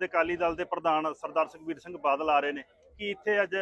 ਦੇ ਅਕਾਲੀ ਦਲ ਦੇ ਪ੍ਰਧਾਨ ਸਰਦਾਰ ਸੁਖਬੀਰ ਸਿੰਘ ਬਾਦਲ ਆ ਰਹੇ ਨੇ। ਕਿ ਇੱਥੇ ਅੱਜ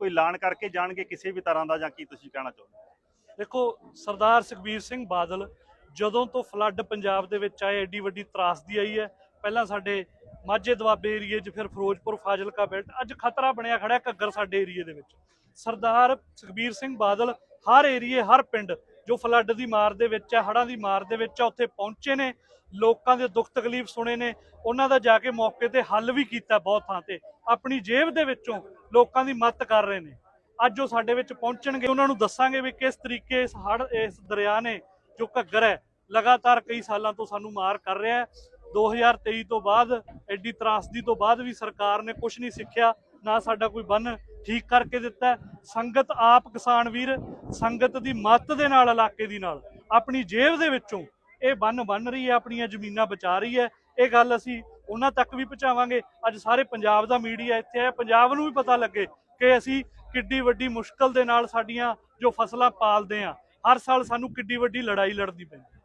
ਕੋਈ ਐਲਾਨ ਕਰਕੇ ਜਾਣਗੇ ਕਿਸੇ ਵੀ ਤਰ੍ਹਾਂ ਦਾ ਜਾਂ ਕੀ ਤੁਸੀਂ ਕਹਿਣਾ ਚਾਹੁੰਦੇ ਦੇਖੋ, ਸਰਦਾਰ ਸੁਖਬੀਰ ਸਿੰਘ ਬਾਦਲ ਜਦੋਂ ਤੋਂ ਫਲੱਡ ਪੰਜਾਬ ਦੇ ਵਿੱਚ ਆਏ, ਐਡੀ ਵੱਡੀ ਤਰਾਸਦੀ ਆਈ ਹੈ। ਪਹਿਲਾਂ ਸਾਡੇ ਮਾਝੇ ਦੁਆਬੇ ਏਰੀਏ 'ਚ ਫਿਰ ਫਿਰੋਜ਼ਪੁਰ, ਫਾਜ਼ਿਲਕਾ ਬੈਲਟ ਅੱਜ ਖਤਰਾ ਬਣਿਆ ਖੜਾ ਘੱਗਰ ਸਾਡੇ ਏਰੀਏ ਦੇ ਵਿੱਚ। ਸਰਦਾਰ ਸੁਖਬੀਰ ਸਿੰਘ ਬਾਦਲ ਹਰ ਏਰੀਏ, ਹਰ ਪਿੰਡ ਜੋ ਫਲੱਡ ਦੀ ਮਾਰ ਦੇ ਵਿੱਚ ਹੈ ਹੜ੍ਹਾਂ ਦੀ ਮਾਰ ਦੇ ਵਿੱਚ ਹੈ ਉੱਥੇ ਪਹੁੰਚੇ ਨੇ, ਲੋਕਾਂ ਦੇ ਦੁੱਖ ਤਕਲੀਫ ਸੁਣੇ ਨੇ, ਉਹਨਾਂ ਦਾ ਜਾ ਕੇ ਮੌਕੇ ਤੇ ਹੱਲ ਵੀ ਕੀਤਾ ਬਹੁਤ ਥਾਂ ਤੇ। ਆਪਣੀ ਜੇਬ ਦੇ ਵਿੱਚੋਂ ਲੋਕਾਂ ਦੀ ਮਦਦ ਕਰ ਰਹੇ ਨੇ। ਅੱਜ ਉਹ ਸਾਡੇ ਵਿੱਚ ਪਹੁੰਚਣਗੇ, ਉਹਨਾਂ ਨੂੰ ਦੱਸਾਂਗੇ ਵੀ ਕਿਸ ਤਰੀਕੇ ਇਸ ਹੜ ਇਸ ਦਰਿਆ ਨੇ ਜੋ ਘੱਗਰ ਹੈ, ਲਗਾਤਾਰ ਕਈ ਸਾਲਾਂ ਤੋਂ ਸਾਨੂੰ ਮਾਰ ਕਰ ਰਿਹਾ ਹੈ। 2023 ਤੋਂ ਬਾਅਦ, ਐਡੀ ਤਰਾਸਦੀ ਤੋਂ ਬਾਅਦ ਵੀ ਸਰਕਾਰ ਨੇ ਕੁਝ ਨਹੀਂ ਸਿੱਖਿਆ, ਨਾ ਸਾਡਾ ਕੋਈ ਬੰਨ ਠੀਕ ਕਰਕੇ ਦਿੱਤਾ ਸੰਗਤ ਆਪ ਕਿਸਾਨ ਵੀਰ, ਸੰਗਤ ਦੀ ਮੱਤ ਦੇ ਨਾਲ, ਇਲਾਕੇ ਦੀ ਨਾਲ, ਆਪਣੀ ਜੇਬ ਦੇ ਵਿੱਚੋਂ ਇਹ ਬੰਨ ਬੰਨ ਰਹੀ ਹੈ, ਆਪਣੀਆਂ ਜ਼ਮੀਨਾਂ ਬਚਾ ਰਹੀ ਹੈ। ਇਹ ਗੱਲ ਅਸੀਂ ਉਹਨਾਂ ਤੱਕ ਵੀ ਪਹੁੰਚਾਵਾਂਗੇ। ਅੱਜ ਸਾਰੇ ਪੰਜਾਬ ਦਾ ਮੀਡੀਆ ਇੱਥੇ ਹੈ ਪੰਜਾਬ ਨੂੰ ਵੀ ਪਤਾ ਲੱਗੇ ਕਿ ਅਸੀਂ ਕਿੱਡੀ ਵੱਡੀ ਮੁਸ਼ਕਲ ਦੇ ਨਾਲ ਸਾਡੀਆਂ ਜੋ ਫਸਲਾਂ ਪਾਲਦੇ ਆ ਹਰ ਸਾਲ ਸਾਨੂੰ ਕਿੱਡੀ ਵੱਡੀ ਲੜਾਈ ਲੜਨੀ ਪੈਂਦੀ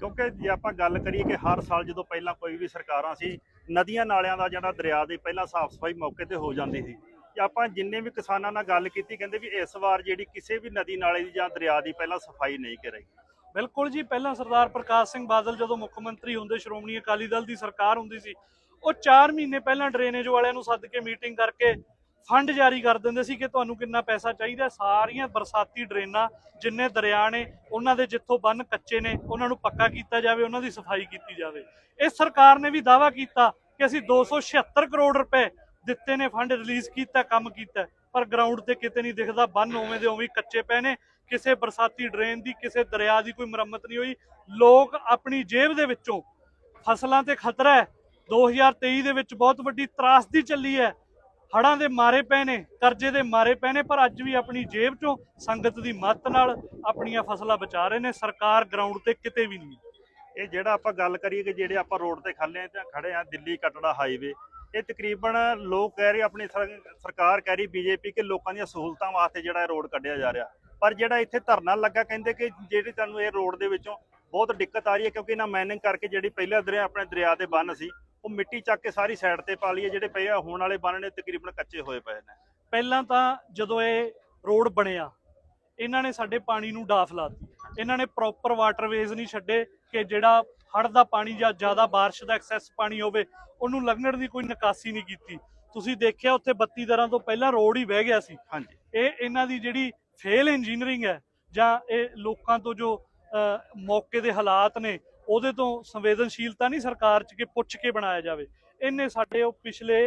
ਕਿਉਂਕਿ ਜੇ ਆਪਾਂ ਗੱਲ ਕਰੀਏ ਕਿ ਹਰ ਸਾਲ ਜਦੋਂ ਪਹਿਲਾਂ ਕੋਈ ਵੀ ਸਰਕਾਰਾਂ ਸੀ, ਨਦੀਆਂ ਨਾਲਿਆਂ ਦਾ ਜਿਹੜਾ ਦਰਿਆ ਦੀ ਪਹਿਲਾਂ ਸਾਫ਼ ਸਫ਼ਾਈ ਮੌਕੇ ਤੇ ਹੋ ਜਾਂਦੀ ਸੀ ਆਪਾਂ ਜਿੰਨੇ ਵੀ ਕਿਸਾਨਾਂ ਨਾਲ ਗੱਲ ਕੀਤੀ, ਕਹਿੰਦੇ ਵੀ ਇਸ ਵਾਰ ਜਿਹੜੀ ਕਿਸੇ ਵੀ ਨਦੀ ਨਾਲੇ ਦੀ ਜਾਂ ਦਰਿਆ ਦੀ ਪਹਿਲਾਂ ਸਫ਼ਾਈ ਨਹੀਂ ਕਰਾਈ। ਬਿਲਕੁਲ ਜੀ, ਪਹਿਲਾਂ ਸਰਦਾਰ ਪ੍ਰਕਾਸ਼ ਸਿੰਘ ਬਾਦਲ ਜਦੋਂ ਮੁੱਖ ਮੰਤਰੀ ਹੁੰਦੇ, ਸ਼੍ਰੋਮਣੀ ਅਕਾਲੀ ਦਲ ਦੀ ਸਰਕਾਰ ਹੁੰਦੀ ਸੀ, ਉਹ 4 ਮਹੀਨੇ ਪਹਿਲਾਂ ਡਰੇਨੇਜ ਵਾਲਿਆਂ ਨੂੰ ਸੱਦ ਕੇ ਮੀਟਿੰਗ ਕਰਕੇ ਫੰਡ ਜਾਰੀ ਕਰ ਦਿੰਦੇ ਸੀ ਕਿ ਤੁਹਾਨੂੰ ਕਿੰਨਾ ਪੈਸਾ ਚਾਹੀਦਾ। ਸਾਰੀਆਂ ਬਰਸਾਤੀ ਡਰੇਨਾਂ ਜਿੰਨੇ ਦਰਿਆ ਨੇ, ਉਹਨਾਂ ਦੇ ਜਿੱਥੋਂ ਬੰਨ ਕੱਚੇ ਨੇ, ਉਹਨਾਂ ਨੂੰ ਪੱਕਾ ਕੀਤਾ ਜਾਵੇ, ਉਹਨਾਂ ਦੀ ਸਫ਼ਾਈ ਕੀਤੀ ਜਾਵੇ। ਇਸ ਸਰਕਾਰ ਨੇ ਵੀ ਦਾਅਵਾ ਕੀਤਾ ਕਿ ਅਸੀਂ 276 ਕਰੋੜ ਰੁਪਏ ਦਿੱਤੇ ਨੇ ਫੰਡ ਰਿਲੀਜ਼ ਕੀਤਾ, ਕੰਮ ਕੀਤਾ। ਪਰ ਗਰਾਊਂਡ ਤੇ ਕਿਤੇ ਨਹੀਂ ਦਿਖਦਾ, ਬੰਨ ਉਵੇਂ ਦੇ ਉਵੇਂ ਕੱਚੇ ਪਏ ਨੇ। ਕਿਸੇ ਬਰਸਾਤੀ ਡਰੇਨ ਦੀ, ਕਿਸੇ ਦਰਿਆ ਦੀ ਕੋਈ ਮੁਰੰਮਤ ਨਹੀਂ ਹੋਈ। ਲੋਕ ਆਪਣੀ ਜੇਬ ਦੇ ਵਿੱਚੋਂ ਫਸਲਾਂ ਤੇ ਖਤਰਾ ਹੈ। 2023 ਦੇ ਵਿੱਚ ਬਹੁਤ ਵੱਡੀ ਤਰਾਸਦੀ ਚੱਲੀ ਹੈ। ਹੜਾਂ ਦੇ ਮਾਰੇ ਪਏ ਨੇ, ਕਰਜ਼ੇ ਦੇ ਮਾਰੇ ਪਏ ਨੇ, ਪਰ ਅੱਜ ਵੀ ਆਪਣੀ ਜੇਬ ਚੋਂ ਸੰਗਤ ਦੀ ਮੱਤ ਨਾਲ ਆਪਣੀਆਂ ਫਸਲਾਂ ਬਚਾ ਰਹੇ ਨੇ। ਸਰਕਾਰ ਗਰਾਊਂਡ ਤੇ ਕਿਤੇ ਵੀ ਨਹੀਂ ਇਹ ਜਿਹੜਾ ਆਪਾਂ ਗੱਲ ਕਰੀਏ ਕਿ ਜਿਹੜੇ ਆਪਾਂ ਰੋਡ ਤੇ ਖੱਲੇ ਤੇ ਖੜੇ ਆ, ਦਿੱਲੀ, ਕਟੜਾ ਹਾਈਵੇ ਇਹ ਤਕਰੀਬਨ ਲੋਕ ਕਹਿ ਰਹੇ, ਆਪਣੀ ਸਰ- ਸਰਕਾਰ ਕਹਿ ਰਹੀ ਬੀਜੇਪੀ ਕਿ ਲੋਕਾਂ ਦੀਆਂ ਸਹੂਲਤਾਂ ਵਾਸਤੇ ਜਿਹੜਾ ਇਹ ਰੋਡ ਕੱਢਿਆ ਜਾ ਰਿਹਾ। ਪਰ ਜਿਹੜਾ ਇੱਥੇ ਧਰਨਾ ਲੱਗਾ, ਕਹਿੰਦੇ ਕਿ ਜਿਹੜੀ ਤੁਹਾਨੂੰ ਇਹ ਰੋਡ ਦੇ ਵਿੱਚੋਂ ਬਹੁਤ ਦਿੱਕਤ ਆ ਰਹੀ ਹੈ, ਕਿਉਂਕਿ ਇਹਨਾਂ ਮਾਈਨਿੰਗ ਕਰਕੇ ਜਿਹੜੀ ਪਹਿਲਾ ਦਰਿਆ, ਆਪਣੇ ਦਰਿਆ ਦੇ ਬੰਨ ਸੀ, ਉਹ ਮਿੱਟੀ ਚੱਕ ਕੇ ਸਾਰੀ ਸਾਈਡ ਤੇ ਪਾ ਲਈ ਹੈ ਜਿਹੜੇ ਪਏ ਹੋਣ ਵਾਲੇ ਬੰਨ ਨੇ ਤਕਰੀਬਨ ਕੱਚੇ ਹੋਏ ਪਏ ਨੇ। ਪਹਿਲਾਂ ਤਾਂ ਜਦੋਂ ਇਹ ਰੋਡ ਬਣਿਆ, ਇਹਨਾਂ ਨੇ ਸਾਡੇ ਪਾਣੀ ਨੂੰ ਡਾਫ ਲਾਤੀ ਇਹਨਾਂ ਨੇ ਪ੍ਰੋਪਰ ਵਾਟਰਵੇਜ਼ ਨਹੀਂ ਛੱਡੇ ਕਿ ਜਿਹੜਾ ਹੜ੍ਹ ਦਾ ਪਾਣੀ ਜਾਂ ਜ਼ਿਆਦਾ ਬਾਰਿਸ਼ ਦਾ ਐਕਸੈਸ ਪਾਣੀ ਹੋਵੇ ਉਹਨੂੰ ਲੰਘਣ ਦੀ ਕੋਈ ਨਿਕਾਸੀ ਨਹੀਂ ਕੀਤੀ। ਤੁਸੀਂ ਦੇਖਿਆ ਉੱਥੇ 32 ਦਰਾਂ ਤੋਂ ਪਹਿਲਾਂ ਰੋਡ ਹੀ ਵਹਿ ਗਿਆ ਸੀ। ਹਾਂਜੀ। ਇਹ ਇਹਨਾਂ ਦੀ ਜਿਹੜੀ ਫੇਲ ਇੰਜੀਨੀਅਰਿੰਗ ਹੈ ਜਾਂ ਇਹ ਲੋਕਾਂ ਤੋਂ ਜੋ ਮੌਕੇ ਦੇ ਹਾਲਾਤ ਨੇ ਉਹਦੇ ਤੋਂ ਸੰਵੇਦਨਸ਼ੀਲਤਾ ਨਹੀਂ ਸਰਕਾਰ 'ਚ ਕਿ ਪੁੱਛ ਕੇ ਬਣਾਇਆ ਜਾਵੇ। ਇਹਨੇ ਸਾਡੇ ਉਹ ਪਿਛਲੇ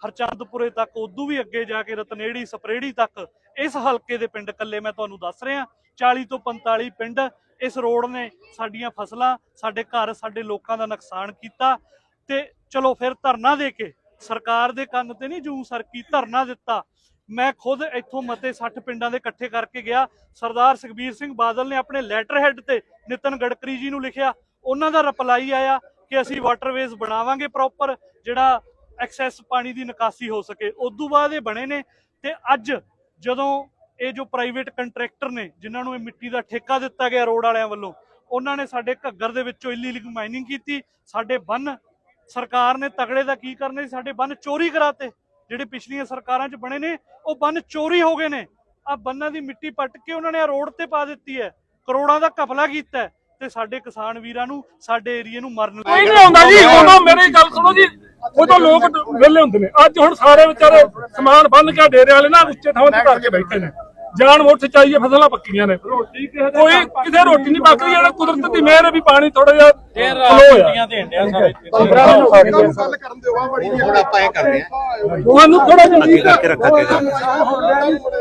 ਹਰਚੰਦਪੁਰੇ ਤੱਕ ਉਦੋਂ ਵੀ ਅੱਗੇ ਜਾ ਕੇ ਰਤਨੇੜੀ ਸਪਰੇੜੀ ਤੱਕ ਇਸ ਹਲਕੇ ਦੇ ਪਿੰਡ ਕੱਲੇ ਮੈਂ ਤੁਹਾਨੂੰ ਦੱਸ ਰਿਹਾ। 40 ਤੋਂ 45 ਪਿੰਡ ਇਸ ਰੋਡ ਨੇ ਸਾਡੀਆਂ ਫਸਲਾਂ, ਸਾਡੇ ਘਰ, ਸਾਡੇ ਲੋਕਾਂ ਦਾ ਨੁਕਸਾਨ ਕੀਤਾ ਤੇ ਚਲੋ ਫਿਰ ਧਰਨਾ ਦੇ ਕੇ ਸਰਕਾਰ ਦੇ ਕੰਨ ਤੇ ਨਹੀਂ ਜੂ ਸਰਕੀ ਧਰਨਾ ਦਿੱਤਾ। ਮੈਂ ਖੁਦ ਇੱਥੋਂ ਮਤੇ 60 ਪਿੰਡਾਂ ਦੇ ਇਕੱਠੇ ਕਰਕੇ ਗਿਆ। ਸਰਦਾਰ ਸੁਖਬੀਰ ਸਿੰਘ ਬਾਦਲ ਨੇ ਆਪਣੇ ਲੈਟਰ ਹੈੱਡ ਤੇ ਨਿਤਨ ਗਡਕਰੀ ਜੀ ਨੂੰ ਲਿਖਿਆ। ਉਹਨਾਂ ਦਾ ਰਿਪਲਾਈ ਆਇਆ ਕਿ ਅਸੀਂ ਵਾਟਰਵੇਜ਼ ਬਣਾਵਾਂਗੇ ਪ੍ਰੋਪਰ ਜਿਹੜਾ ਐਕਸੈਸ ਪਾਣੀ ਦੀ ਨਿਕਾਸੀ ਹੋ ਸਕੇ। ਉਦੋਂ ਬਾਅਦ ਇਹ ਬਣੇ ਨੇ ਤੇ ਅੱਜ ਜਦੋਂ ਇਹ ਜੋ ਪ੍ਰਾਈਵੇਟ ਕੰਟਰੈਕਟਰ ਨੇ, ਜਿਨ੍ਹਾਂ ਨੂੰ ਇਹ ਮਿੱਟੀ ਦਾ ਠੇਕਾ ਦਿੱਤਾ ਗਿਆ ਰੋਡ ਵਾਲਿਆਂ ਵੱਲੋਂ, ਉਹਨਾਂ ਨੇ ਸਾਡੇ ਘੱਗਰ ਦੇ ਵਿੱਚੋਂ ਇਲੀਗਲ ਮਾਈਨਿੰਗ ਕੀਤੀ। ਸਾਡੇ ਬੰਨ ਸਰਕਾਰ ਨੇ ਤਗੜੇ ਦਾ ਕੀ ਕਰਨੇ ਸਾਡੇ ਬੰਨ ਚੋਰੀ ਕਰਾਤੇ। ਜਿਹੜੇ ਪਿਛਲੀਆਂ ਸਰਕਾਰਾਂ 'ਚ ਬਣੇ ਨੇ, ਉਹ ਬੰਨ ਚੋਰੀ ਹੋ ਗਏ ਨੇ। ਆ ਬੰਨਾਂ ਦੀ ਮਿੱਟੀ ਪੱਟ ਕੇ ਉਹਨਾਂ ਨੇ ਰੋਡ ਤੇ ਪਾ ਦਿੱਤੀ ਹੈ। ਕਰੋੜਾਂ ਦਾ ਘਪਲਾ ਕੀਤਾ ਤੇ ਸਾਡੇ ਕਿਸਾਨ ਵੀਰਾਂ ਨੂੰ, ਸਾਡੇ ਏਰੀਏ ਨੂੰ ਮਰਨ ਕੋਈ ਨਹੀਂ ਆਉਂਦਾ ਜੀ ਉਦੋਂ ਮੇਰੀ ਗੱਲ ਸੁਣੋ ਜੀ। ਉਦੋਂ ਲੋਕ ਵਿਹਲੇ ਹੁੰਦੇ ਨੇ। ਅੱਜ ਹੁਣ ਸਾਰੇ ਵਿਚਾਰੇ ਸਮਾਨ ਬੰਨ ਕੇ ਡੇਰੇ ਵਾਲੇ ਨਾ, ਉੱਚੇ ਥਾਂ ਤੇ ਕਰਕੇ ਬੈਠੇ ਨੇ। ਜਾਨ ਮੁੱਠ ਚਾਹੀਏ ਫਸਲਾਂ ਪੱਕੀਆਂ ਨੇ। ਕੋਈ ਕਿਤੇ ਰੋਟੀ ਨਹੀਂ ਪੱਕ ਰਹੀ ਜਿਹੜਾ ਕੁਦਰਤ ਦੀ ਮਿਹਰ ਹੈ ਵੀ ਪਾਣੀ ਥੋੜਾ ਜਿਹਾ ਫਲੋ ਹੋਇਆ। ਹੁਣ ਆਪਾਂ ਇਹ ਕਰਦੇ ਆ ਤੁਹਾਨੂੰ ਥੋੜਾ ਜਿਹਾ ਕਰਕੇ ਰੱਖਾਂਗੇ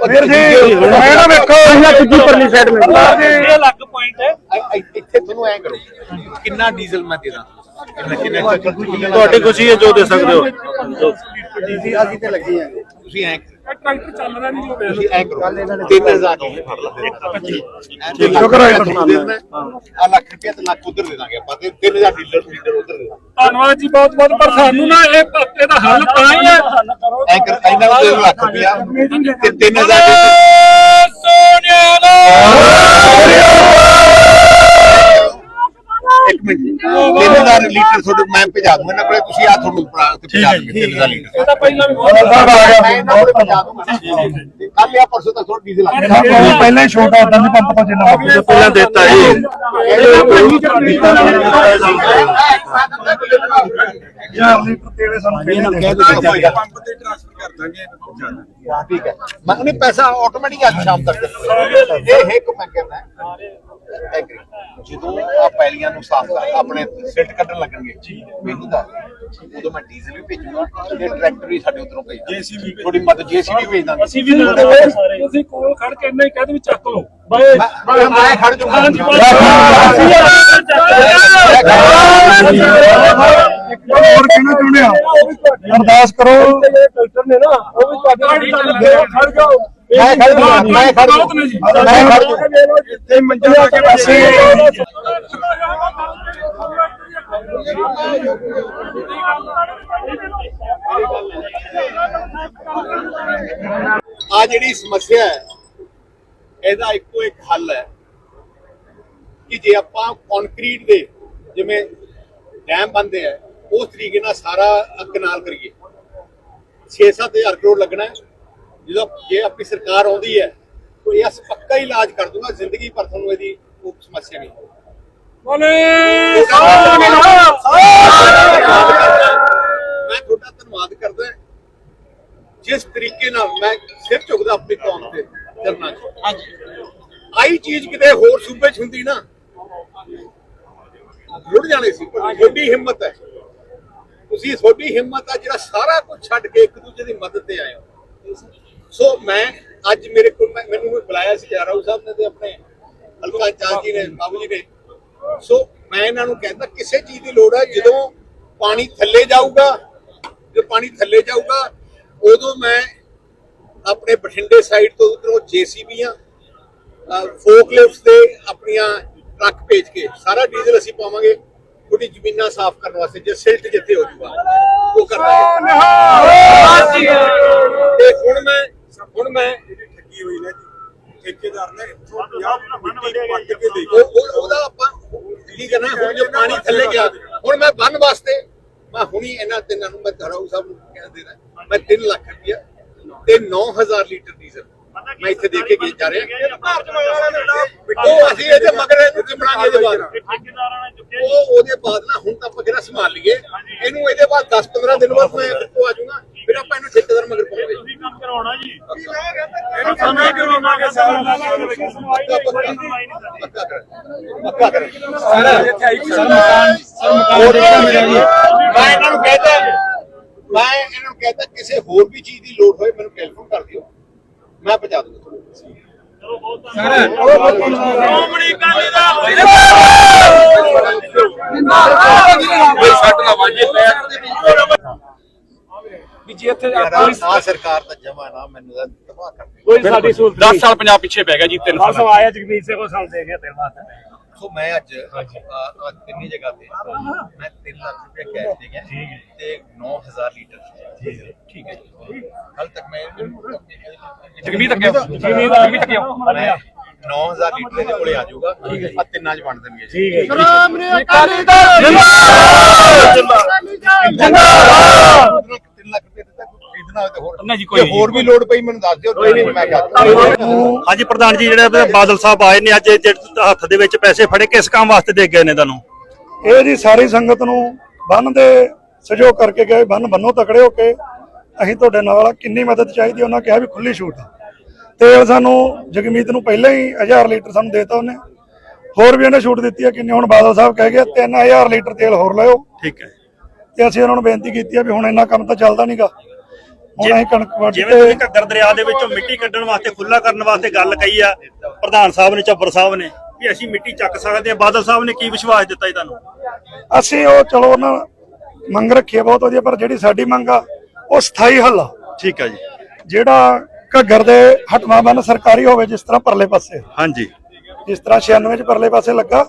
ਵੀਰ ਜੀ ਮੈਂ ਨਾ ਵੇਖੋ ਇਹਨਾਂ ਦੂਜੀ ਪਰਲੀ ਸਾਈਡ ਮੇ ਇਹ ਅਲੱਗ ਪੁਆਇੰਟ ਹੈ। ਇੱਥੇ ਤੁਹਾਨੂੰ ਐ ਕਰੋ। ਕਿੰਨਾ ਡੀਜ਼ਲ ਮੈਂ ਦੇ ਦਾਂ? ਕਿੰਨਾ ਕਿੰਨਾ ਤੁਹਾਡੀ ਖੁਸ਼ੀ ਹੈ ਜੋ ਦੇ ਸਕਦੇ ਹੋ। ਅਸੀਂ ਤੇ ਲੱਗੇ ਆ ਤੁਸੀਂ ਐ ਟਰੈਕਟਰ ਚੱਲ ਰਿਹਾ ਨਹੀਂ ਉਹ ਵੇਖ ਤੁਸੀਂ ਐ ਕਰੋ। 3000 ਦੀ ਫੜ ਲਾ ਸ਼ੁਕਰ ਹੈ ਤੁਹਾਡਾ। ਆ ਲੱਖ ਰੁਪਏ ਤੇ ਲੱਖ ਉਧਰ ਦੇ ਦਾਂਗੇ ਆਪਾਂ। ਤੇ 3000 ਡੀਲਰ ਡੀਲਰ ਉਧਰ ਦੇ ਧੰਨਵਾਦ ਜੀ ਬਹੁਤ ਬਹੁਤ ਪਰ ਸਾਨੂੰ ਨਾ ਇਹ ਪੱਤੇ ਦਾ ਹੱਲ ਤਾਂ ਹੀ ਹੈ। ਐ ਕਰ ਇਹਨਾਂ ਨੂੰ ਦੇ ਲੱਖ ਰੁਪਿਆ ਤੇ 3000 ਸੋਨਿਆ 3000 ਲੀਟਰ ਤੁਹਾਡੇ ਮੈਂ ਭਜਾ ਦੂੰਗਾ ਨਾ ਕੋਲੇ ਤੁਸੀਂ ਆ ਤੁਹਾਨੂੰ ਭਜਾ ਦੂੰਗੇ 3000 ਲੀਟਰ। ਇਹ ਤਾਂ ਪਹਿਲਾਂ ਵੀ ਮੈਂ ਇਹਨਾਂ ਕੋਲੇ ਭਜਾ ਦੂੰਗਾ ਕੱਲ ਜਾਂ ਪਰਸੋਂ ਤੱਕ ਤੁਹਾਡਾ ਡੀਜ਼ਲ ਆ ਜਾਏਗਾ। ਪਹਿਲਾਂ ਹੀ ਛੋਟਾ ਉਦੋਂ ਦੇ ਪੰਪ ਤੋਂ ਜਿੰਨਾ ਪਹਿਲਾਂ ਦਿੱਤਾ ਜੀ। ਯਾਰ ਲੀਟਰ ਤੇਰੇ ਸਾਨੂੰ ਪਹਿਲਾਂ ਦੇ ਦਿੱਤਾ। ਪੰਪ ਤੇ ਟ੍ਰਾਂਸਫਰ ਕਰ ਦਾਂਗੇ ਹਾਂ ਠੀਕ ਹੈ। ਮੈਂ ਉਹਨੇ ਪੈਸਾ ਆਟੋਮੈਟਿਕ ਅੱਜ ਸ਼ਾਮ ਤੱਕ। ਇਹ ਇੱਕ ਮੈਂ ਕਹਿੰਦਾ ਐਗਰੀ ਜਦੋਂ ਆ ਪੈਲੀਆਂ ਨੂੰ ਸਾਫ਼ ਕਰ ਆਪਣੇ ਸਿੱਟ ਕੱਢਣ ਲੱਗਣਗੇ। ਮੈਨੂੰ ਦੱਸ ਉਦੋਂ ਮੈਂ ਡੀਜ਼ਲ ਵੀ ਭੇਜੂਗਾ ਤੇ ਟਰੈਕਟਰ ਵੀ ਸਾਡੇ ਉਧਰੋਂ ਭੇਜ ਜੀਸੀਬੀ ਥੋੜੀ ਮਦਦ ਜੀਸੀਬੀ ਭੇਜ ਦਾਂਗੇ ਅਸੀਂ ਵੀ ਦਿੰਦੇ ਤੁਸੀਂ ਕੋਲ ਖੜ ਕੇ ਇੰਨਾ ਹੀ ਕਹਿ ਦੇ ਵੀ ਚੱਕ ਲਓ। ਬਾਏ ਮੈਂ ਮੈਂ ਖੜ ਜਾਊਂਗਾ। ਹੋਰ ਕਹਿਣਾ ਚਾਹੁੰਦੇ ਆ ਅਰਦਾਸ ਕਰੋ। ਡਾਕਟਰ ਨੇ ਨਾ ਉਹ ਵੀ ਤੁਹਾਡੇ ਨਾਲ ਖੜ ਜਾਓ। ਮੈਂ ਖੜ ਜਾਊਂਗਾ ਮੈਂ ਖੜ ਜਾਊਂਗਾ ਮੈਂ ਖੜ ਜਾਊਂਗਾ ਇੱਥੇ ਮੰਜਾ ਲਾ ਕੇ ਬੈਠੇ ਆ ਜਿਹੜੀ ਸਮੱਸਿਆ ਹੈ ਇਹਦਾ ਇੱਕੋ ਇੱਕ ਹੱਲ ਹੈ ਕਿ ਜੇ ਆਪਾਂ ਕੰਕਰੀਟ ਦੇ ਜਿਵੇਂ ਡੈਮ ਬੰਦੇ ਆ ਉਸ ਤਰੀਕੇ ਨਾਲ ਸਾਰਾ ਕਨਾਲ ਕਰੀਏ। 6-7000 ਕਰੋੜ ਲੱਗਣਾ ਹੈ। ਜਦੋਂ ਜੇ ਆਪਣੀ ਸਰਕਾਰ ਆਉਂਦੀ ਹੈ ਤਾਂ ਇਹ ਅਸ ਪੱਕਾ ਇਲਾਜ ਕਰ ਦੂੰਗਾ ਜ਼ਿੰਦਗੀ ਭਰ ਤੁਹਾਨੂੰ ਇਹਦੀ ਕੋਈ ਸਮੱਸਿਆ ਨਹੀਂ ਹੋਊਗੀ ਬੋਲੇ! ਮੈਂ ਤੁਹਾਡਾ ਧੰਨਵਾਦ ਕਰਦਾ ਜਿਸ ਤਰੀਕੇ ਨਾਲ ਮੈਂ ਸਿਰ ਝੁਕਦਾ ਆਪਣੀ ਕੌਮ ਤੇ ਚਰਨਾਂ 'ਚ ਆਈ ਚੀਜ਼ ਕਿਤੇ ਹੋਰ ਸੂਬੇ 'ਚ ਹੁੰਦੀ ਨਾ ਰੁੜ ਜਾਣੇ ਸੀ। ਤੁਹਾਡੀ ਹਿੰਮਤ ਹੈ। ਤੁਸੀਂ ਤੁਹਾਡੀ ਹਿੰਮਤ ਆ ਜਿਹੜਾ ਸਾਰਾ ਕੁਝ ਛੱਡ ਕੇ ਇੱਕ ਦੂਜੇ ਦੀ ਮਦਦ ਤੇ ਆਏ ਹੋ। ਸੋ ਮੈਂ ਅੱਜ ਮੇਰੇ ਕੋਲ ਮੈਨੂੰ ਬੁਲਾਇਆ ਸੀ ਯਾਰਾਉ ਸਾਹਿਬ ਨੇ ਤੇ ਆਪਣੇ ਹਲਕਾ ਚਾਚੀ ਨੇ ਬਾਬੂ ਜੀ ਨੇ। ਸੋ ਮੈਂ ਇਹਨਾਂ ਨੂੰ ਕਹਿੰਦਾ ਕਿਸੇ ਚੀਜ਼ ਦੀ ਲੋੜ ਹੈ ਜਦੋਂ ਪਾਣੀ ਥੱਲੇ ਜਾਊਗਾ ਜੇ ਪਾਣੀ ਥੱਲੇ ਜਾਊਗਾ ਉਦੋਂ ਮੈਂ ਆਪਣੇ ਬਠਿੰਡੇ ਸਾਈਡ ਤੋਂ ਉਧਰੋਂ ਜੀਸੀਬੀਆਂ ਫੋਕਲਿਫਟਸ ਤੇ ਆਪਣੀਆਂ ਟਰੱਕ ਭੇਜ ਕੇ ਸਾਰਾ ਡੀਜ਼ਲ ਅਸੀਂ ਪਾਵਾਂਗੇ ਥੋੜੀ ਜ਼ਮੀਨਾਂ ਸਾਫ਼ ਕਰਨ ਵਾਸਤੇ ਜੇ ਸਿਲਟ ਜਿੱਥੇ ਹੋ ਜੂਗਾ ਉਹ ਕਰਨਾ ਤੇ ਹੁਣ ਮੈਂ ਹੁਣ ਮੈਂ ਜਿਹੜੀ ਠੱਗੀ ਹੋਈ ਨਾ ਜੀ। ਠੇਕੇਦਾਰ ਨੇ 150 ਮਿੱਟੀ ਪੱਟ ਕੇ ਦੇ ਉਹ ਉਹ- ਉਹਦਾ ਆਪਾਂ ਕੀ ਕਰਨਾ? ਹੁਣ ਜੇ ਪਾਣੀ ਥੱਲੇ ਗਿਆ। ਹੁਣ ਮੈਂ ਬੰਨ ਵਾਸਤੇ ਮੈਂ ਹੁਣੀ ਇਹਨਾਂ ਤਿੰਨਾਂ ਨੂੰ ਮੈਂ ਧਰਾਉ ਸਾਹਿਬ ਨੂੰ ਕਹਿ ਦੇਣਾ ਮੈਂ 3 ਲੱਖ ਰੁਪਇਆ ਤੇ 9000 ਲੀਟਰ ਡੀਜ਼ਲ। ਮੈਂ ਇੱਥੇ ਦੇ ਕੇ ਜਾ ਰਿਹਾ। ਉਹ ਅਸੀਂ ਇਹਦੇ ਮਗਰ ਬਣਾਗੇ ਦੇ ਬਾਅਦ ਉਹ ਉਹਦੇ ਬਾਅਦ ਨਾ ਹੁਣ ਤਾਂ ਆਪਾਂ ਕਿਹੜਾ ਸੰਭਾਲ ਲਈਏ। ਇਹਨੂੰ ਇਹਦੇ ਬਾਅਦ 10 15 ਦਿਨ ਬਾਅਦ ਮੈਂ ਇੱਥੋਂ ਆ ਜਾਊਂਗਾ ਫਿਰ ਆਪਾਂ ਇਹਨੂੰ ਠੇਕੇਦਾਰ ਮਗਰ ਪਾਉਂਗੇ। ਤੁਸੀਂ ਕੰਮ ਕਰਾਉਣਾ ਜੀ। ਇਹਨੂੰ ਸਾਨੂੰ ਕਰਾਉਣਾਗੇ ਪੱਕਾ ਕਰ ਪੱਕਾ ਕਰ ਮੈਂ ਇਹਨਾਂ ਨੂੰ ਕਹਿੰਦਾ ਮੈਂ ਇਹਨਾਂ ਨੂੰ ਕਹਿੰਦਾ ਕਿਸੇ ਹੋਰ ਵੀ ਚੀਜ਼ ਦੀ ਲੋੜ ਹੋਏ ਮੈਨੂੰ ਟੈਲੀਫੋਨ ਕਰ ਦਿਓ। ਮੈਂ ਪਹੁੰਚਾ ਦੂੰਗਾ ਤੁਹਾਨੂੰ। ਵੀ ਜੇ ਇੱਥੇ ਨਾ ਸਰਕਾਰ ਦਾ ਜਮਾ ਨਾ ਮੈਨੂੰ ਤਾਂ ਤਬਾਹ ਕਰ ਦੇ ਕੋਈ ਸਾਡੀ ਸਹੂਲਤ 10 ਸਾਲ ਪੰਜਾਬ ਪਿੱਛੇ ਪੈ ਗਿਆ ਜੀ ਤਿੰਨ ਬਸ ਆਇਆ ਜਗਮੀਤ ਸਿੰਘ ਕੋ ਸਾਲ ਦੇ ਗਿਆ ਤੇਰੇ ਵਾਸਤੇ ਸੋ ਮੈਂ ਅੱਜ ਅ, ਅੱਜ ਤਿੰਨੀ ਜਗ੍ਹਾ ਤੇ ਮੈਂ 3 ਲੱਖ ਰੁਪਏ ਕੈਸ਼ ਦੇ ਗਿਆ ਤੇ 9000 ਲੀਟਰ ਠੀਕ ਹੈ ਜੀ। ਕੱਲ ਤੱਕ ਮੈਂ ਜਗਮੀਤ ਅੱਗੇ ਜਗਮੀਤ ਅੱਗੇ ਆਓ। ਮੈਂ 9000 ਲੀਟਰ ਦੇ ਕੋਲੇ ਆ ਜਾਊਗਾ। ਆ ਤਿੰਨਾਂ ਚ ਵੰਡ ਦੇਣਗੇ ਜੀ। ਠੀਕ ਹੈ ਤਿੰਨ ਲੱਖ ਰੁਪਏ ਦਿੱਤਾ ਖਰੀਦਣਾ ਹੋਵੇ ਤਾਂ ਹੋਰ ਨਹੀਂ ਜੀ, ਕੋਈ ਜੇ ਹੋਰ ਵੀ ਲੋੜ ਪਈ ਮੈਨੂੰ ਦੱਸ ਦਿਓ ਮੈਂ ਕਰ ਹਾਂਜੀ ਪ੍ਰਧਾਨ ਜੀ ਜਿਹੜੇ ਬਾਦਲ ਸਾਹਿਬ ਆਏ ਨੇ ਅੱਜ ਹੱਥ ਦੇ ਵਿੱਚ ਪੈਸੇ ਫੜੇ ਕਿਸ ਕੰਮ ਵਾਸਤੇ ਦੇ ਗਏ ਨੇ ਤੁਹਾਨੂੰ? ਇਹ ਜੀ ਸਾਰੀ ਸੰਗਤ ਨੂੰ ਬੰਨ ਦੇ ਸਹਿਯੋਗ ਕਰਕੇ ਗਏ ਬੰਨ ਬੰਨੋ ਤਕੜੇ ਹੋ ਕੇ। ਅਸੀਂ ਤੁਹਾਡੇ ਨਾਲ ਕਿੰਨੀ ਮਦਦ ਚਾਹੀਦੀ ਉਹਨਾਂ ਕਿਹਾ ਵੀ ਖੁੱਲੀ ਛੂਟ ਤੇਲ ਸਾਨੂੰ ਜਗਮੀਤ ਨੂੰ ਪਹਿਲਾਂ ਹੀ 1000 ਲੀਟਰ ਸਾਨੂੰ ਦੇਤਾ ਉਹਨੇ। ਹੋਰ ਵੀ ਉਹਨੇ ਛੂਟ ਦਿੱਤੀ ਆ ਕਿੰਨੇ ਹੁਣ ਬਾਦਲ ਸਾਹਿਬ ਕਹਿ ਗਏ 3000 ਲੀਟਰ ਤੇਲ ਹੋਰ ਲਿਓ। ਠੀਕ ਹੈ। ਤੇ ਅਸੀਂ ਉਹਨਾਂ ਨੂੰ ਬੇਨਤੀ ਕੀਤੀ ਆ ਵੀ ਹੁਣ ਇੰਨਾ ਕੰਮ ਤਾਂ ਚੱਲਦਾ ਨਹੀਂਗਾ ਹੁਣ ਅਸੀਂ ਕਣਕ ਵੱਢ ਜਿਵੇਂ ਤੁਸੀਂ ਕੇ ਘੱਗਰ ਦਰਿਆ ਦੇ ਵਿੱਚੋਂ ਮਿੱਟੀ ਕੱਢਣ ਵਾਸਤੇ ਖੁੱਲਾ ਕਰਨ ਵਾਸਤੇ ਗੱਲ ਕਹੀ ਆ ਪ੍ਰਧਾਨ ਸਾਹਿਬ ਨੇ ਚੱਬਰ ਸਾਹਿਬ ਨੇ ਵੀ ਅਸੀਂ ਮਿੱਟੀ ਚੱਕ ਸਕਦੇ ਆ ਬਾਦਲ ਸਾਹਿਬ ਨੇ ਕੀ ਵਿਸ਼ਵਾਸ ਦਿੱਤਾ ਜੀ ਤੁਹਾਨੂੰ? ਅਸੀਂ ਉਹ ਚਲੋ ਉਹਨਾਂ ਮੰਗ ਰੱਖੀ ਆ ਬਹੁਤ ਵਧੀਆ ਪਰ ਜਿਹੜੀ ਸਾਡੀ ਮੰਗ ਆ ਉਹ ਸਥਾਈ ਹੱਲ ਆ। ਠੀਕ ਹੈ ਜੀ। ਜਿਹੜਾ ਘੱਗਰ ਦੇ ਹਟਵਾ ਬੰਨ ਸਰਕਾਰੀ ਹੋਵੇ ਜਿਸ ਤਰ੍ਹਾਂ ਪਰਲੇ ਪਾਸੇ। ਹਾਂਜੀ। ਜਿਸ ਤਰ੍ਹਾਂ 96 ਚ ਪਰਲੇ ਪਾਸੇ ਲੱਗਾ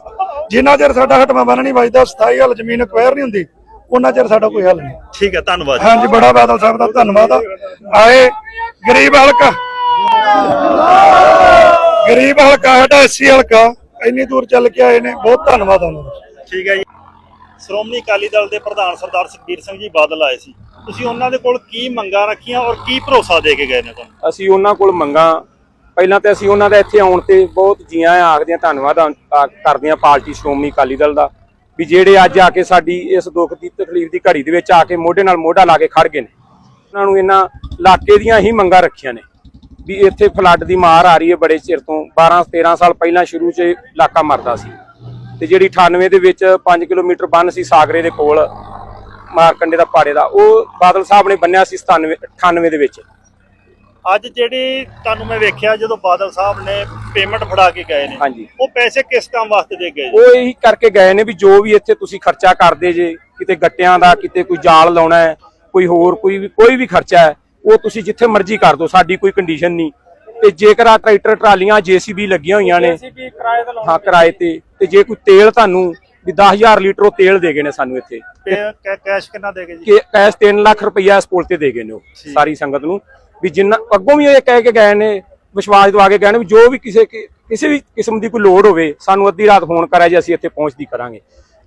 ਜਿੰਨਾ ਚਿਰ ਸਾਡਾ ਹਟਵਾ ਬੰਨ ਨਹੀਂ ਵੱਜਦਾ ਸਥਾਈ ਹੱਲ ਜ਼ਮੀਨ ਅਕਵਾਇਰ ਨਹੀਂ ਹੁੰਦੀ ਉਹਨਾਂ ਚਿਰ ਸਾਡਾ ਕੋਈ ਹੱਲ ਨਹੀਂ। ਠੀਕ ਹੈ ਧੰਨਵਾਦ ਜੀ। ਹਾਂਜੀ ਬੜਾ ਬਾਦਲ ਸਾਹਿਬ ਦਾ ਧੰਨਵਾਦ ਆ। ਆਏ ਗਰੀਬ ਹਲਕਾ। ਗਰੀਬ ਹਲਕਾ ਸਾਡਾ ਐਸੀ ਹਲਕਾ। ਇੰਨੀ ਦੂਰ ਚੱਲ ਕੇ ਆਏ ਨੇ ਬਹੁਤ ਧੰਨਵਾਦ ਉਹਨਾਂ ਦਾ। ਠੀਕ ਹੈ ਜੀ। ਸ਼੍ਰੋਮਣੀ ਅਕਾਲੀ ਦਲ ਦੇ ਪ੍ਰਧਾਨ ਸਰਦਾਰ ਸੁਖਬੀਰ ਸਿੰਘ ਜੀ ਬਾਦਲ ਆਏ ਸੀ। ਤੁਸੀਂ ਉਹਨਾਂ ਦੇ ਕੋਲ ਕੀ ਮੰਗਾਂ ਰੱਖੀਆਂ ਔਰ ਕੀ ਭਰੋਸਾ ਦੇ ਕੇ ਗਏ ਨੇ ਤੁਹਾਨੂੰ? ਅਸੀਂ ਉਹਨਾਂ ਕੋਲ ਮੰਗਾਂ ਪਹਿਲਾਂ ਤੇ ਅਸੀਂ ਉਹਨਾਂ ਦਾ ਇੱਥੇ ਆਉਣ ਤੇ ਬਹੁਤ ਜੀਆਂ ਆਖਦੇ ਹਾਂ ਧੰਨਵਾਦ ਆ- ਆ- ਕਰਦੇ ਹਾਂ ਪਾਰਟੀ ਸ਼੍ਰੋਮਣੀ ਅਕਾਲੀ ਦਲ ਦਾ। ਵੀ ਜਿਹੜੇ ਅੱਜ ਆ ਕੇ ਸਾਡੀ ਇਸ ਦੁੱਖ ਦੀ ਤਕਲੀਫ ਦੀ ਘੜੀ ਦੇ ਵਿੱਚ ਆ ਕੇ ਮੋਢੇ ਨਾਲ ਮੋਢਾ ਲਾ ਕੇ ਖੜ ਗਏ ਨੇ, ਉਹਨਾਂ ਨੂੰ ਇਹਨਾਂ ਇਲਾਕੇ ਦੀਆਂ ਹੀ ਮੰਗਾਂ ਰੱਖੀਆਂ ਨੇ ਵੀ ਇੱਥੇ ਫਲੱਡ ਦੀ ਮਾਰ ਆ ਰਹੀ ਹੈ ਬੜੇ ਚਿਰ ਤੋਂ 12 13 ਸਾਲ ਪਹਿਲਾਂ ਸ਼ੁਰੂ 'ਚ ਇਲਾਕਾ ਮਰਦਾ ਸੀ ਤੇ ਜਿਹੜੀ 98 ਦੇ ਵਿੱਚ 5 ਕਿਲੋਮੀਟਰ ਬੰਨ ਸੀ ਸਾਗਰੇ ਦੇ ਕੋਲ ਮਾਰਕੰਡੇ ਦਾ ਪਾੜੇ ਦਾ, ਉਹ ਬਾਦਲ ਸਾਹਿਬ ਨੇ ਬੰਨਿਆ ਸੀ 97 98 ਦੇ ਵਿੱਚ। ਅੱਜ ਜਿਹੜੀ ਤੁਹਾਨੂੰ ਮੈਂ ਵੇਖਿਆ ਜਦੋਂ ਬਾਦਲ ਸਾਹਿਬ ਨੇ ਪੇਮੈਂਟ ਫੜਾ ਕੇ ਗਏ ਨੇ ਹਾਂਜੀ। ਉਹ ਪੈਸੇ ਕਿਸ ਕੰਮ ਵਾਸਤੇ ਦੇ ਗਏ ਜੀ? ਉਹ ਇਹੀ ਕਰਕੇ ਗਏ ਨੇ ਵੀ ਜੋ ਵੀ ਇੱਥੇ ਤੁਸੀਂ ਖਰਚਾ ਕਰਦੇ ਜੇ ਕਿਤੇ ਗੱਟਿਆਂ ਦਾ ਕਿਤੇ ਕੋਈ ਜਾਲ ਲਾਉਣਾ ਹੈ ਕੋਈ ਹੋਰ ਕੋਈ ਵੀ ਕੋਈ ਵੀ ਖਰਚਾ ਹੈ ਉਹ ਤੁਸੀਂ ਜਿੱਥੇ ਮਰਜ਼ੀ ਕਰ ਦਿਓ ਸਾਡੀ ਕੋਈ ਕੰਡੀਸ਼ਨ ਨਹੀਂ। ਤੇ ਜੇਕਰ ਆ ਟਰੈਕਟਰ ਟਰਾਲੀਆਂ ਜੀਸੀਬੀ ਲੱਗੀਆਂ ਹੋਈਆਂ ਨੇ ਹਾਂ ਕਿਰਾਏ ਤੇ ਤੇ ਜੇ ਕੋਈ ਤੇਲ ਤੁਹਾਨੂੰ ਵੀ 10000 ਲੀਟਰ ਉਹ ਤੇਲ ਦੇ ਗਏ ਨੇ ਸਾਨੂੰ ਇੱਥੇ। ਤੇ ਕੈ- ਕੈਸ਼ ਕਿੰਨਾ ਦੇ ਗਏ ਜੀ? ਕਿ ਕੈਸ਼ 3 ਲੱਖ ਰੁਪਈਆ ਇਸ ਪੁਲ ਤੇ ਦੇ ਗਏ ਨੇ ਉਹ ਸਾਰੀ ਸੰਗਤ ਨੂੰ। ਵੀ ਜਿੰਨਾ ਅੱਗੋਂ ਵੀ ਇਹ ਕਹਿ ਕੇ ਗਏ ਨੇ, ਵਿਸ਼ਵਾਸ ਦਵਾ ਕੇ ਗਏ ਨੇ ਵੀ ਜੋ ਵੀ ਕਿਸੇ ਕਿਸੇ ਵੀ ਕਿਸਮ ਦੀ ਕੋਈ ਲੋੜ ਹੋਵੇ, ਸਾਨੂੰ ਅੱਧੀ ਰਾਤ ਫੋਨ ਕਰਿਆ ਜੇ ਅਸੀਂ ਇੱਥੇ ਪਹੁੰਚਦੀ ਕਰਾਂਗੇ।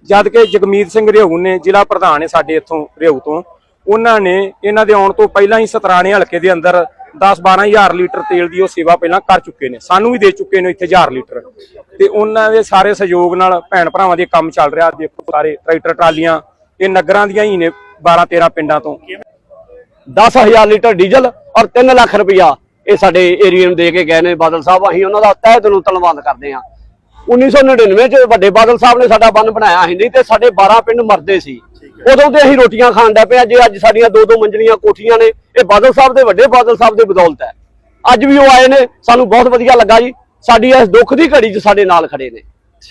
ਜਦ ਕਿ ਜਗਮੀਤ ਸਿੰਘ ਰਿਹੂ ਨੇ, ਜ਼ਿਲ੍ਹਾ ਪ੍ਰਧਾਨ ਨੇ ਸਾਡੇ ਇੱਥੋਂ ਰਿਹੂ ਤੋਂ, ਉਹਨਾਂ ਨੇ ਇਹਨਾਂ ਦੇ ਆਉਣ ਤੋਂ ਪਹਿਲਾਂ ਹੀ ਸਤਰਾਣੇ ਹਲਕੇ ਦੇ ਅੰਦਰ 10-12000 ਲੀਟਰ ਤੇਲ ਦੀ ਉਹ ਸੇਵਾ ਪਹਿਲਾਂ ਕਰ ਚੁੱਕੇ ਨੇ, ਸਾਨੂੰ ਵੀ ਦੇ ਚੁੱਕੇ ਨੇ ਇੱਥੇ 1000 ਲੀਟਰ। ਤੇ ਉਹਨਾਂ ਦੇ ਸਾਰੇ ਸਹਿਯੋਗ ਨਾਲ ਭੈਣ ਭਰਾਵਾਂ ਦੇ ਕੰਮ ਚੱਲ ਰਿਹਾ, ਦੇਖੋ ਸਾਰੇ ਟਰੈਕਟਰ, ਟਰਾਲੀਆਂ, ਇਹ ਨਗਰਾਂ ਦੀਆਂ ਹੀ ਨੇ 12-13 ਪਿੰਡਾਂ ਤੋਂ। 10000 ਲੀਟਰ ਡੀਜ਼ਲ ਔਰ 3 ਲੱਖ ਰੁਪਇਆ ਇਹ ਸਾਡੇ ਏਰੀਆ ਨੂੰ ਦੇ ਕੇ ਗਏ ਨੇ ਬਾਦਲ ਸਾਹਿਬ। ਅਸੀਂ ਉਹਨਾਂ ਦਾ ਤਹਿ ਦਿਲੋਂ ਧੰਨਵਾਦ ਕਰਦੇ ਹਾਂ। 1999 ਚ ਵੱਡੇ ਬਾਦਲ ਸਾਹਿਬ ਨੇ ਸਾਡਾ ਬੰਨ ਬਣਾਇਆ ਸੀ ਨਹੀਂ ਤੇ ਸਾਡੇ 12 ਪਿੰਡ ਮਰਦੇ ਸੀ। ਉਦੋਂ ਤੇ ਅਸੀਂ ਰੋਟੀਆਂ ਖਾਣ ਦਾ ਪਿਆ, ਜੇ ਅੱਜ ਸਾਡੀਆਂ ਦੋ ਦੋ ਮੰਜ਼ਲੀਆਂ ਕੋਠੀਆਂ ਨੇ, ਇਹ ਬਾਦਲ ਸਾਹਿਬ ਦੇ ਵੱਡੇ ਬਾਦਲ ਸਾਹਿਬ ਦੇ ਬਦੌਲਤ ਹੈ। ਅੱਜ ਵੀ ਉਹ ਆਏ ਨੇ, ਸਾਨੂੰ ਬਹੁਤ ਵਧੀਆ ਲੱਗਾ ਜੀ। ਸਾਡੀ ਇਸ ਦੁੱਖ ਦੀ ਘੜੀ 'ਚ ਸਾਡੇ ਨਾਲ ਖੜੇ ਨੇ।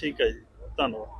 ਠੀਕ ਹੈ ਜੀ, ਧੰਨਵਾਦ।